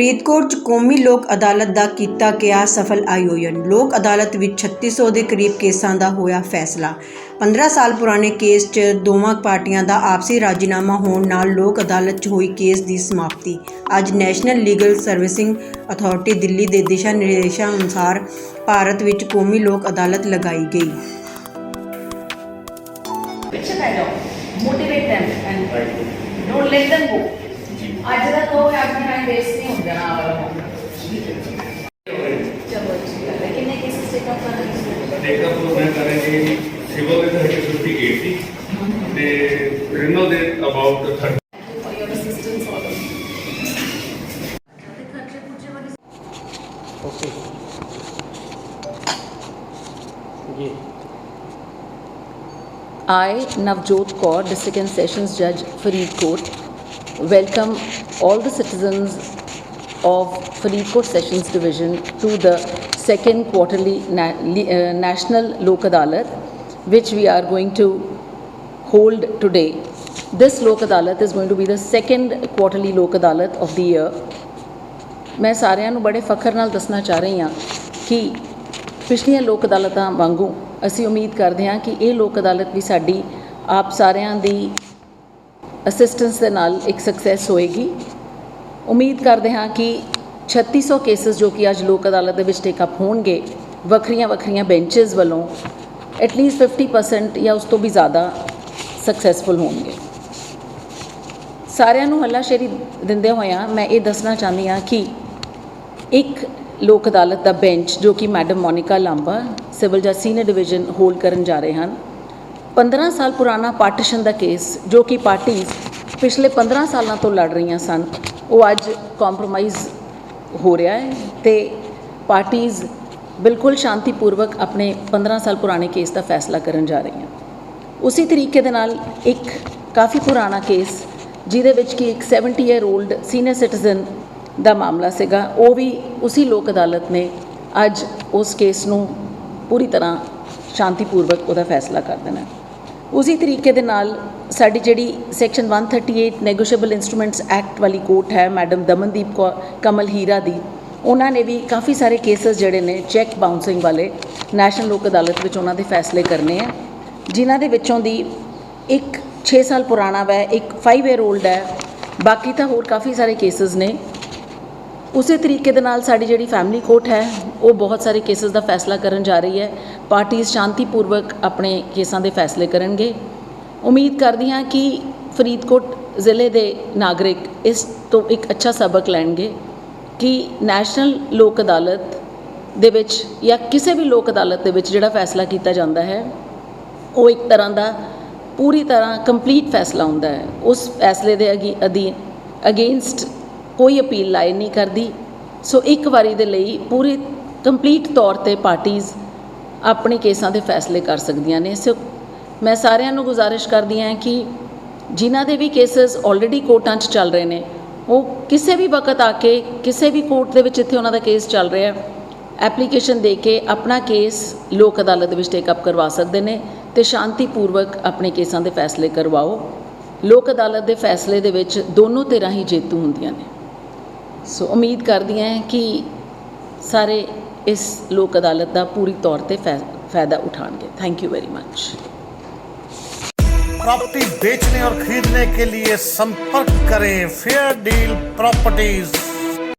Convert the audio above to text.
ਫਰੀਦਕੋਟ 'ਚ ਕੌਮੀ ਲੋਕ ਅਦਾਲਤ ਦਾ ਕੀਤਾ ਗਿਆ ਸਫਲ ਆਯੋਜਨ। ਲੋਕ ਅਦਾਲਤ ਵਿੱਚ 3600 ਦੇ ਕਰੀਬ ਕੇਸਾਂ ਦਾ ਹੋਇਆ ਫੈਸਲਾ। 15 ਸਾਲ ਪੁਰਾਣੇ ਕੇਸ 'ਚ ਦੋਵਾਂ ਪਾਰਟੀਆਂ ਦਾ ਆਪਸੀ ਰਾਜੀਨਾਮਾ ਹੋਣ ਨਾਲ ਲੋਕ ਅਦਾਲਤ 'ਚ ਹੋਈ ਕੇਸ ਦੀ ਸਮਾਪਤੀ। ਅੱਜ national legal servicing authority Delhi ਦੇ ਦਿਸ਼ਾ ਨਿਰਦੇਸ਼ਾਂ ਅਨੁਸਾਰ ਭਾਰਤ ਵਿੱਚ ਕੌਮੀ ਲੋਕ ਅਦਾਲਤ ਲਗਾਈ ਗਈ। ਪਿੱਛੇ them and don't let them go ਅੱਜ ਦਾ ਤੋਂ ਅੱਜ ਐਂਡ ਟੇਸਟ ਨਹੀਂ ਹੁੰਦਾ ਨਾ ਵਾਲਾ ਚਲੋ ਠੀਕ ਲੇਕਿਨ ਇਹ ਕਿਸੇ ਸੇ ਕੰਮ ਕਰਨਾ ਨਹੀਂ ਦੇਖਾ ਤੋਂ ਮੈਂ ਕਰਾਂਗੇ ਸਿਵਲ ਦੇ ਹੱਕ ਸੁੱਤੀ ਗੇਟ ਦੀ ਤੇ ਰਿਨੋ ਦੇ about 30 okay ji I, Navjot Kaur, the second sessions judge, Fareed Court, welcome all the citizens of Faridkot Sessions Division to the second quarterly na- li- uh, National Lok Adalat, which we are going to hold today. This Lok Adalat is going to be the second quarterly Lok Adalat of the year. ਮੈਂ ਸਾਰਿਆਂ ਨੂੰ ਬੜੇ ਫਖਰ ਨਾਲ ਦੱਸਣਾ ਚਾਹ ਰਹੀ ਹਾਂ ਕਿ ਪਿਛਲੀਆਂ ਲੋਕ ਅਦਾਲਤਾਂ ਵਾਂਗੂ ਅਸੀਂ ਉਮੀਦ ਕਰਦੇ ਹਾਂ ਕਿ ਇਹ ਲੋਕ ਅਦਾਲਤ ਵੀ ਸਾਡੀ ਆਪ ਸਾਰਿਆਂ ਦੀ ਅਸਿਸਟੈਂਸ ਦੇ ਨਾਲ ਇੱਕ ਸਕਸੈਸ ਹੋਏਗੀ। ਉਮੀਦ ਕਰਦੇ ਹਾਂ ਕਿ 3600 ਕੇਸਸ ਜੋ ਕਿ ਅੱਜ ਲੋਕ ਅਦਾਲਤ ਦੇ ਵਿੱਚ ਟੇਕ ਅਪ ਹੋਣਗੇ, ਵੱਖਰੀਆਂ ਵੱਖਰੀਆਂ ਬੈਂਚਸ ਵੱਲੋਂ ਐਟਲੀਸਟ 50% ਜਾਂ ਉਸ ਤੋਂ ਵੀ ਜ਼ਿਆਦਾ ਸਕਸੈਸਫੁਲ ਹੋਣਗੇ। ਸਾਰਿਆਂ ਨੂੰ ਹੱਲਾਸ਼ੇਰੀ ਦਿੰਦੇ ਹੋਇਆਂ ਮੈਂ ਇਹ ਦੱਸਣਾ ਚਾਹੁੰਦੀ ਹਾਂ ਕਿ ਇੱਕ ਲੋਕ ਅਦਾਲਤ ਦਾ ਬੈਂਚ ਜੋ ਕਿ ਮੈਡਮ ਮੋਨਿਕਾ ਲਾਂਬਾ, ਸਿਵਲ ਜੱਜ ਸੀਨੀਅਰ ਡਿਵੀਜ਼ਨ ਹੋਲਡ ਕਰਨ ਜਾ ਰਹੇ ਹਨ 15 ਸਾਲ ਪੁਰਾਣਾ ਪਾਰਟੀਸ਼ਨ ਦਾ ਕੇਸ, ਜੋ ਕਿ ਪਾਰਟੀਆਂ ਪਿਛਲੇ 15 ਸਾਲਾਂ ਤੋਂ ਲੜ ਰਹੀਆਂ ਸਨ, ਉਹ ਅੱਜ ਕੰਪਰੋਮਾਈਜ਼ ਹੋ ਰਿਹਾ ਹੈ ਤੇ ਪਾਰਟੀਆਂ ਬਿਲਕੁਲ ਸ਼ਾਂਤੀਪੂਰਵਕ ਆਪਣੇ 15 ਸਾਲ ਪੁਰਾਣੇ ਕੇਸ ਦਾ ਫੈਸਲਾ ਕਰਨ ਜਾ ਰਹੀਆਂ। ਉਸੇ ਤਰੀਕੇ ਦੇ ਨਾਲ ਇੱਕ ਕਾਫੀ ਪੁਰਾਣਾ ਕੇਸ, ਜਿਹਦੇ ਵਿੱਚ ਕਿ ਇੱਕ 70 ਈਅਰ 올ਡ ਸੀਨੀਅਰ ਸਿਟੀਜ਼ਨ ਦਾ ਮਾਮਲਾ ਸੀਗਾ, ਉਹ ਵੀ ਉਸੇ ਲੋਕ ਅਦਾਲਤ ਨੇ ਅੱਜ ਉਸ ਕੇਸ ਨੂੰ ਪੂਰੀ ਤਰ੍ਹਾਂ ਸ਼ਾਂਤੀਪੂਰਵਕ ਉਹਦਾ ਫੈਸਲਾ ਕਰ ਦੇਣਾ ਉਸੇ ਤਰੀਕੇ ਦੇ ਨਾਲ ਸਾਡੀ ਜਿਹੜੀ ਸੈਕਸ਼ਨ 138 ਨੈਗੋਸ਼ੀਏਬਲ ਇਨਸਟਰੂਮੈਂਟਸ ਐਕਟ ਵਾਲੀ ਕੋਰਟ ਹੈ ਮੈਡਮ ਦਮਨਦੀਪ ਕੌਰ ਕਮਲ ਹੀਰਾ ਦੀ, ਉਹਨਾਂ ਨੇ ਵੀ ਕਾਫੀ ਸਾਰੇ ਕੇਸਸ ਜਿਹੜੇ ਨੇ ਚੈੱਕ ਬਾਉਂਸਿੰਗ ਵਾਲੇ ਨੈਸ਼ਨਲ ਲੋਕ ਅਦਾਲਤ ਵਿੱਚ ਉਹਨਾਂ ਦੇ ਫੈਸਲੇ ਕਰਨੇ ਆ, ਜਿਨ੍ਹਾਂ ਦੇ ਵਿੱਚੋਂ ਦੀ ਇੱਕ 6 ਸਾਲ ਪੁਰਾਣਾ ਵੈ, ਇੱਕ 5 ਈਅਰ 올ਡ ਹੈ, ਬਾਕੀ ਤਾਂ ਹੋਰ ਕਾਫੀ ਸਾਰੇ ਕੇਸਸ ਨੇ। ਉਸੇ ਤਰੀਕੇ ਦੇ ਨਾਲ ਸਾਡੀ ਜਿਹੜੀ ਫੈਮਿਲੀ ਕੋਰਟ ਹੈ, ਉਹ ਬਹੁਤ ਸਾਰੇ ਕੇਸਸ ਦਾ ਫੈਸਲਾ ਕਰਨ ਜਾ ਰਹੀ ਹੈ। ਪਾਰਟੀਆਂ ਸ਼ਾਂਤੀਪੂਰਵਕ ਆਪਣੇ ਕੇਸਾਂ ਦੇ ਫੈਸਲੇ ਕਰਨਗੇ। ਉਮੀਦ ਕਰਦੀ ਹਾਂ ਕਿ ਫਰੀਦਕੋਟ ਜ਼ਿਲ੍ਹੇ ਦੇ ਨਾਗਰਿਕ ਇਸ ਤੋਂ ਇੱਕ ਅੱਛਾ ਸਬਕ ਲੈਣਗੇ ਕਿ ਨੈਸ਼ਨਲ ਲੋਕ ਅਦਾਲਤ ਦੇ ਵਿੱਚ ਜਾਂ ਕਿਸੇ ਵੀ ਲੋਕ ਅਦਾਲਤ ਦੇ ਵਿੱਚ ਜਿਹੜਾ ਫੈਸਲਾ ਕੀਤਾ ਜਾਂਦਾ ਹੈ, ਉਹ ਇੱਕ ਤਰ੍ਹਾਂ ਦਾ ਪੂਰੀ ਤਰ੍ਹਾਂ ਕੰਪਲੀਟ ਫੈਸਲਾ ਹੁੰਦਾ ਹੈ। ਉਸ ਫੈਸਲੇ ਦੇ ਅਗੀ ਅਧੀਨ ਅਗੇਂਸਟ ਕੋਈ ਅਪੀਲ ਲਾਇ ਨਹੀਂ ਕਰਦੀ। ਸੋ ਇੱਕ ਵਾਰੀ ਦੇ ਲਈ ਪੂਰੇ ਕੰਪਲੀਟ ਤੌਰ ਤੇ ਪਾਰਟੀਆਂ ਆਪਣੇ ਕੇਸਾਂ ਦੇ ਫੈਸਲੇ ਕਰ ਸਕਦੀਆਂ ਨੇ। ਸੋ ਮੈਂ ਸਾਰਿਆਂ ਨੂੰ ਗੁਜ਼ਾਰਿਸ਼ ਕਰਦੀ ਹਾਂ ਕਿ ਜਿਨ੍ਹਾਂ ਦੇ ਵੀ ਕੇਸਸ ਆਲਰੇਡੀ ਕੋਰਟਾਂ 'ਚ ਚੱਲ ਰਹੇ ਨੇ, ਉਹ ਕਿਸੇ ਵੀ ਵਕਤ ਆ ਕੇ ਕਿਸੇ ਵੀ ਕੋਰਟ ਦੇ ਵਿੱਚ ਇੱਥੇ ਉਹਨਾਂ ਦਾ ਕੇਸ ਚੱਲ ਰਿਹਾ ਐਪਲੀਕੇਸ਼ਨ ਦੇ ਕੇ ਆਪਣਾ ਕੇਸ ਲੋਕ ਅਦਾਲਤ ਵਿੱਚ ਟੇਕ ਅਪ ਕਰਵਾ ਸਕਦੇ ਨੇ ਤੇ ਸ਼ਾਂਤੀਪੂਰਵਕ ਆਪਣੇ ਕੇਸਾਂ ਦੇ ਫੈਸਲੇ ਕਰਵਾਓ। ਲੋਕ ਅਦਾਲਤ ਦੇ ਫੈਸਲੇ ਦੇ ਵਿੱਚ ਦੋਨੋਂ ਧਿਰਾਂ ਹੀ ਜੇਤੂ ਹੁੰਦੀਆਂ ਨੇ। ਸੋ ਉਮੀਦ ਕਰਦੀਆਂ ਹਾਂ ਕਿ ਸਾਰੇ ਇਸ ਲੋਕ ਅਦਾਲਤ ਦਾ ਪੂਰੀ ਤੌਰ ਤੇ ਫੈ- ਫਾਇਦਾ ਉਠਾਣਗੇ thank you very much property बेचने और खरीदने के लिए संपर्क करें फेयर डील प्रॉपर्टीज